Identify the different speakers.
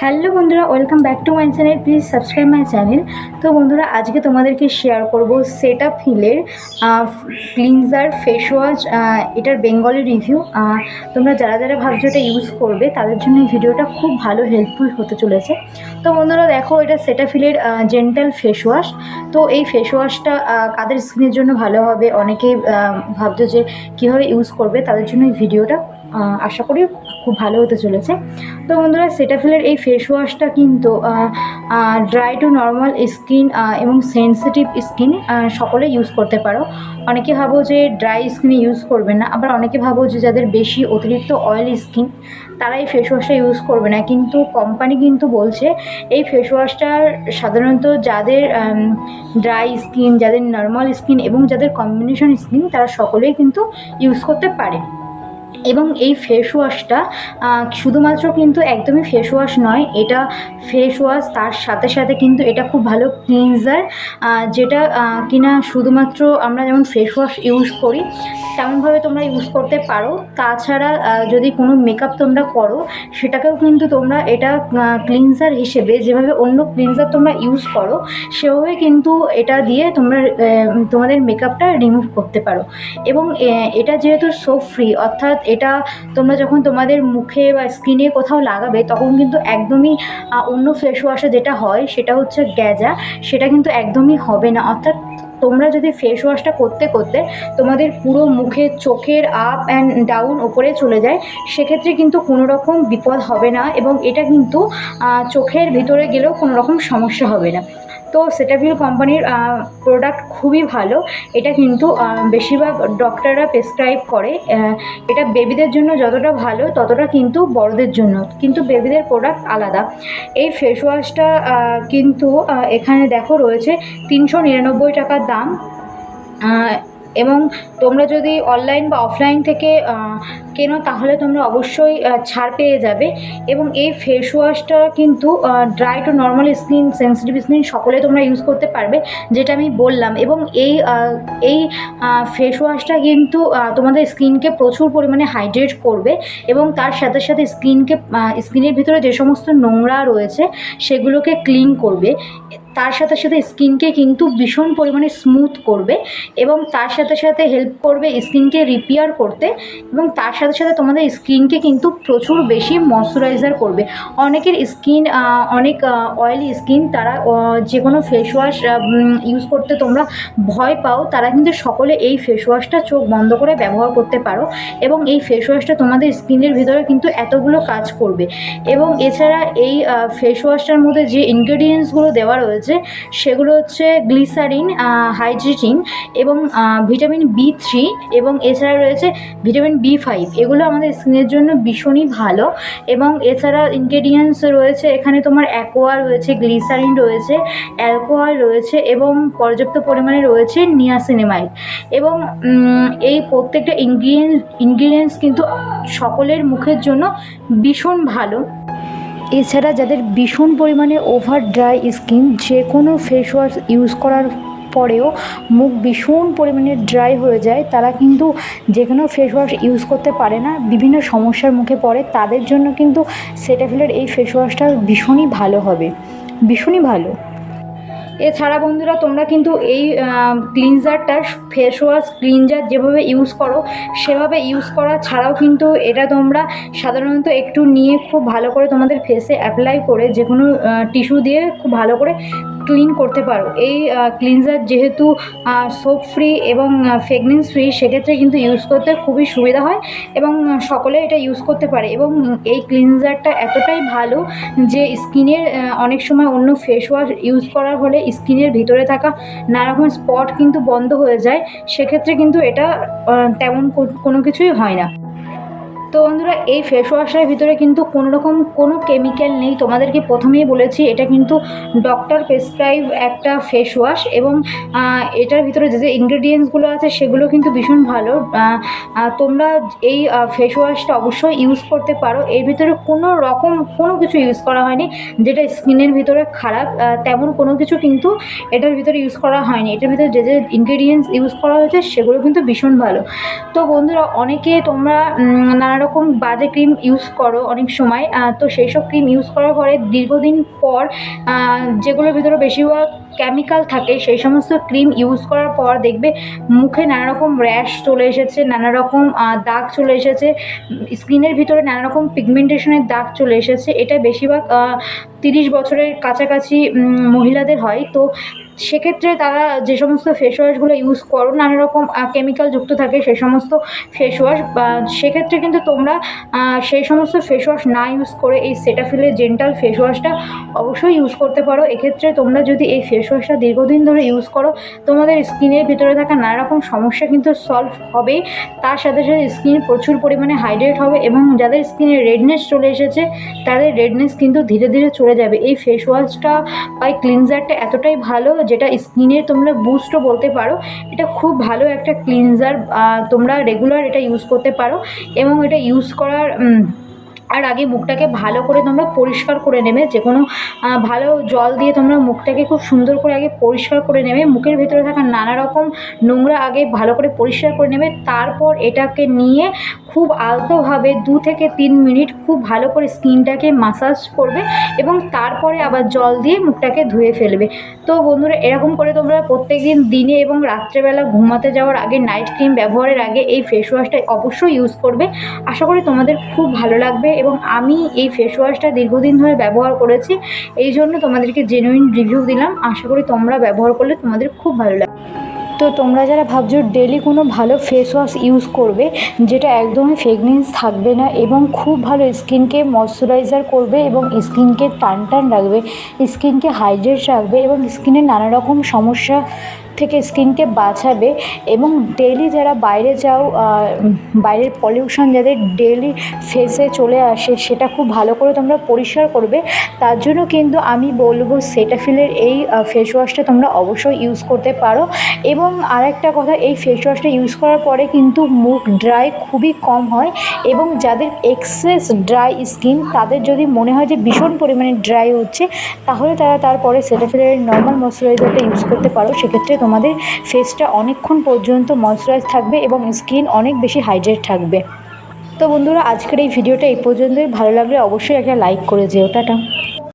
Speaker 1: Hello বন্ধুরা, welcome back to my channel. Please subscribe my channel. তো বন্ধুরা, আজকে তোমাদেরকে শেয়ার করব সেটা ফিলের ক্লিনজার, ফেস ওয়াশ এটার বেঙ্গলি রিভিউ। তোমরা যারা যারা ভাবছ এটা ইউজ করবে, তাদের জন্য ভিডিওটা খুব ভালো হেল্পফুল হতে চলেছে। তো বন্ধুরা, দেখো এটা সেটাফিলের জেন্টাল ফেস ওয়াশ। তো এই ফেস ওয়াশটা কাদের স্কিনের জন্য ভালো হবে? অনেকেই ভাবছ যে কীভাবে ইউজ করবে, তাদের জন্য এই ভিডিওটা আশা করি খুব ভালো হতে চলেছে। তো বন্ধুরা সেটাফিলের এই ফেস ওয়াশটা কিন্তু ড্রাই টু নর্মাল স্কিন এবং সেন্সিটিভ স্কিন সকলে ইউজ করতে পারো। অনেকে ভাবো যে ড্রাই স্কিনে ইউজ করবে না, আবার অনেকে ভাবো যে যাদের বেশি অতিরিক্ত অয়েল স্কিন তারা এই ফেস ওয়াশটা ইউজ করবে না। কিন্তু কোম্পানি কিন্তু বলছে, এই ফেস ওয়াশটার সাধারণত যাদের ড্রাই স্কিন যাদের নর্মাল স্কিন এবং যাদের কম্বিনেশন স্কিন তারা সকলেই কিন্তু ইউজ করতে পারে। এবং এই ফেস ওয়াশটা শুধুমাত্র কিন্তু একদমই ফেস ওয়াশ নয়, এটা ফেস ওয়াশ তার সাথে সাথে কিন্তু এটা খুব ভালো ক্লিনজার যেটা কিনা শুধুমাত্র আমরা যেমন ফেস ওয়াশ ইউজ করি, তেমনভাবে তোমরা ইউজ করতে পারো। তাছাড়া যদি কোনো মেকআপ তোমরা করো, সেটাকেও কিন্তু তোমরা এটা ক্লিনজার হিসেবে যেভাবে অন্য ক্লিনজার তোমরা ইউজ করো, সেভাবে কিন্তু এটা দিয়ে তোমরা তোমাদের মেকআপটা রিমুভ করতে পারো। এবং এটা যেহেতু সোপ ফ্রি অর্থাৎ এটা তোমরা যখন তোমাদের মুখে বা স্কিনে কোথাও লাগাবে, তখন কিন্তু একদমই অন্য ফেস ওয়াশে যেটা হয়, সেটা হচ্ছে গ্যাজা। সেটা কিন্তু একদমই হবে না। অর্থাৎ তোমরা যদি ফেস ওয়াশটা করতে করতে তোমাদের পুরো মুখে চোখের আপ অ্যান্ড ডাউন ওপরে চলে যায়, সেক্ষেত্রে কিন্তু কোনো রকম বিপদ হবে না এবং এটা কিন্তু চোখের ভিতরে গেলেও কোনো রকম সমস্যা হবে না। তো সেটাফিল কোম্পানির প্রোডাক্ট খুবই ভালো। এটা কিন্তু বেশিরভাগ ডক্টররা প্রেসক্রাইব করে। এটা বেবিদের জন্য যতটা ভালো, ততটা কিন্তু বড়দের জন্য। কিন্তু বেবিদের প্রোডাক্ট আলাদা। এই ফেস ওয়াশটা কিন্তু এখানে দেখো রয়েছে তিনশো নিরানব্বই টাকার দাম। এবং তোমরা যদি অনলাইন বা অফলাইন থেকে কেনো তাহলে তোমরা অবশ্যই ছাড় পেয়ে যাবে। এবং এই ফেস ওয়াশটা কিন্তু dry to normal skin sensitive skin সকলে তোমরা ইউজ করতে পারবে, যেটা আমি বললাম। এবং এই এই ফেস ওয়াশটা কিন্তু তোমাদের স্কিনকে প্রচুর পরিমাণে হাইড্রেট করবে। এবং তার সাথে সাথে স্কিনকে স্কিনের ভিতরে যে সমস্ত নোংরা রয়েছে, সেগুলোকে ক্লিন করবে। তার সাথে সাথে স্কিনকে কিন্তু ভীষণ পরিমাণে স্মুথ করবে এবং তার সাথে সাথে হেল্প করবে স্কিনকে রিপেয়ার করতে এবং তার সাথে সাথে তোমাদের স্কিনকে কিন্তু প্রচুর বেশি ময়শ্চারাইজার করবে। অনেকের স্কিন অনেক অয়েলি স্কিন তারা যে কোনো ফেস ওয়াশ ইউজ করতে তোমরা ভয় পাও, তারা কিন্তু সকলে এই ফেস ওয়াশটা চোখ বন্ধ করে ব্যবহার করতে পারো এবং এই ফেস ওয়াশটা তোমাদের স্কিনের ভিতরে কিন্তু এতগুলো কাজ করবে। এবং এছাড়া এই ফেস ওয়াশটার মধ্যে যে ইনগ্রেডিয়েন্টসগুলো দেওয়া রয়েছে সেগুলো হচ্ছে গ্লিসারিন হাইড্রেটিং এবং ভিটামিন বি থ্রি এবং এছাড়া রয়েছে ভিটামিন বি ফাইভ এগুলো আমাদের স্কিনের জন্য ভীষণই ভালো এবং এছাড়া ইনগ্রেডিয়েন্টস রয়েছে, এখানে তোমার অ্যাকোয়া রয়েছে গ্লিসারিন রয়েছে অ্যালকোহল রয়েছে এবং পর্যাপ্ত পরিমাণে রয়েছে নিয়াসিনেমাইড এবং এই প্রত্যেকটা ইনগ্রিডিয়েন্টস ইনগ্রিডিয়েন্টস কিন্তু সকলের মুখের জন্য ভীষণ ভালো। এছাড়া যাদের ভীষণ পরিমাণে ওভার ড্রাই স্কিন যে কোনো ফেস ওয়াশ ইউজ করার পরেও মুখ ভীষণ পরিমাণে ড্রাই হয়ে যায়, তারা কিন্তু যে কোনো ফেস ওয়াশ ইউজ করতে পারে না। বিভিন্ন সমস্যার মুখে পড়ে, তাদের জন্য কিন্তু সেটাফিলের এই ফেস ওয়াশটা ভীষণই ভালো হবে। ভীষণই ভালো। এছাড়া বন্ধুরা, তোমরা কিন্তু এই ক্লিনজারটা ফেস ওয়াশ ক্লিনজার যেভাবে ইউজ করো, সেভাবে ইউজ করা ছাড়াও কিন্তু এটা তোমরা সাধারণত একটু নিয়ে খুব ভালো করে তোমাদের ফেসে অ্যাপ্লাই করে যে কোনো টিস্যু দিয়ে খুব ভালো করে ক্লিন করতে পারো। এই ক্লিনজার যেহেতু সোপ ফ্রি এবং ফ্রেগনেন্স ফ্রি সেক্ষেত্রে কিন্তু ইউজ করতে খুবই সুবিধা হয় এবং সকলে এটা ইউজ করতে পারে এবং এই ক্লিনজারটা এতটাই ভালো যে স্কিনের অনেক সময় অন্য ফেস ওয়াশ ইউজ করার ফলে স্কিনের ভিতরে থাকা নানা রকম স্পট কিন্তু বন্ধ হয়ে যায়। সেক্ষেত্রে কিন্তু এটা তেমন কোনো কিছুই হয় না। তো বন্ধুরা, এই ফেস ওয়াশের ভিতরে কিন্তু কোনো রকম কোনো কেমিক্যাল নেই। তোমাদেরকে প্রথমেই বলেছি, এটা কিন্তু ডক্টর প্রেসক্রাইব একটা ফেস ওয়াশ এবং এটার ভিতরে যে যে ইনগ্রেডিয়েন্টসগুলো আছে, সেগুলো কিন্তু ভীষণ ভালো। তোমরা এই ফেস ওয়াশটা অবশ্যই ইউজ করতে পারো। এর ভিতরে কোনো রকম, কোনো কিছু ইউজ করা হয়নি, যেটা স্কিনের ভিতরে খারাপ তেমন কোনো কিছু কিন্তু এটার ভিতরে ইউজ করা হয়নি। এটার ভিতরে যে যে ইনগ্রেডিয়েন্টস ইউজ করা হয়েছে, সেগুলো কিন্তু ভীষণ ভালো। তো বন্ধুরা, অনেকে তোমরা নানা রকম বাজে ক্রিম ইউজ করো অনেক সময়। তো সেই সব ক্রিম ইউজ করার পরে দীর্ঘদিন পর যেগুলোর ভিতরে বেশিরভাগ কেমিক্যাল থাকে, সেই সমস্ত ক্রিম ইউজ করার পর দেখবে মুখে নানা রকম র্যাশ চলে এসেছে নানা রকম দাগ চলে এসেছে স্কিনের ভিতরে নানা রকম পিগমেন্টেশনের দাগ চলে এসেছে। এটা বেশিরভাগ তিরিশ বছরের কাছাকাছি মহিলাদের হয়। তো সেক্ষেত্রে তারা যে সমস্ত ফেস ওয়াশগুলো ইউজ করো নানা রকম কেমিক্যাল যুক্ত থাকে সেই সমস্ত ফেস ওয়াশ বা সেক্ষেত্রে কিন্তু তোমরা সেই সমস্ত ফেস ওয়াশ না ইউজ করে এই সেটাফিলের জেন্টাল ফেস ওয়াশটা অবশ্যই ইউজ করতে পারো। এক্ষেত্রে তোমরা যদি এই ফেস ওয়াশটা দীর্ঘদিন ধরে ইউজ করো, তোমাদের স্কিনের ভিতরে থাকা নানা রকম সমস্যা কিন্তু সলভ হবে তার সাথে সাথে স্কিন প্রচুর পরিমাণে হাইড্রেট হবে এবং যাদের স্কিনে রেডনেস চলে এসেছে, তাদের রেডনেস কিন্তু ধীরে ধীরে চলে যাবে। এই ফেস ওয়াশটা বা ক্লিনজারটা এতটাই ভালো যেটা স্কিনের তোমরা বুস্টও বলতে পারো, এটা খুব ভালো একটা ক্লিনজার তোমরা রেগুলার এটা ইউজ করতে পারো এবং এটা ইউজ করার আর আগে মুখটাকে ভালো করে তোমরা পরিষ্কার করে নেবে যে কোনো ভালো জল দিয়ে তোমরা মুখটাকে খুব সুন্দর করে আগে পরিষ্কার করে নেবে, মুখের ভেতরে থাকা নানা রকম নোংরা আগে ভালো করে পরিষ্কার করে নেবে, তারপর এটাকে নিয়ে খুব আলতোভাবে দু থেকে তিন মিনিট খুব ভালো করে স্কিনটাকে মাসাজ করবে এবং তারপরে আবার জল দিয়ে মুখটাকে ধুয়ে ফেলবে। তো বন্ধুরা, এরকম করে তোমরা প্রত্যেকদিন দিনে এবং রাত্রেবেলা ঘুমাতে যাওয়ার আগে নাইট ক্রিম ব্যবহারের আগে এই ফেস ওয়াশটা অবশ্যই ইউজ করবে। আশা করি তোমাদের খুব ভালো লাগবে এবং আমি এই ফেস ওয়াশটা দীর্ঘদিন ধরে ব্যবহার করেছি, এই জন্য তোমাদেরকে জেনুইন রিভিউ দিলাম। আশা করি তোমরা ব্যবহার করলে তোমাদের খুব ভালো লাগবে। তো তোমরা যারা ভাবছ ডেলি কোনো ভালো ফেস ওয়াশ ইউজ করবে, যেটা একদমই ফ্রেগনেন্স থাকবে না এবং খুব ভালো স্কিনকে ময়শ্চারাইজার করবে এবং স্কিনকে টান টান রাখবে স্কিনকে হাইড্রেট রাখবে এবং স্কিনের নানা রকম সমস্যা থেকে স্কিনকে বাঁচাবে এবং ডেলি যারা বাইরে যাও বাইরের পলিউশন যাদের ডেলি ফেসে চলে আসে, সেটা খুব ভালো করে তোমরা পরিষ্কার করবে। তার জন্য কিন্তু আমি বলব সেটাফিলের এই ফেস ওয়াশটা তোমরা অবশ্যই ইউজ করতে পারো এবং আরেকটা কথা, এই ফেস ওয়াশটা ইউজ করার পরে কিন্তু মুখ ড্রাই খুবই কম হয় এবং যাদের এক্সেস ড্রাই স্কিন তাদের যদি মনে হয় যে ভীষণ পরিমাণে ড্রাই হচ্ছে, তাহলে তারা তারপরে সেটাফিলের নর্মাল ময়শ্চারাইজারটা ইউজ করতে পারো। সেক্ষেত্রে তোমাদের ফেসটা অনেকক্ষণ পর্যন্ত ময়শ্চারাইজ থাকবে এবং স্কিন অনেক বেশি হাইড্রেট থাকবে। তো বন্ধুরা, আজকের এই ভিডিওটা এই পর্যন্তই। ভালো লাগলে অবশ্যই একটা লাইক করে যেও। টাটা।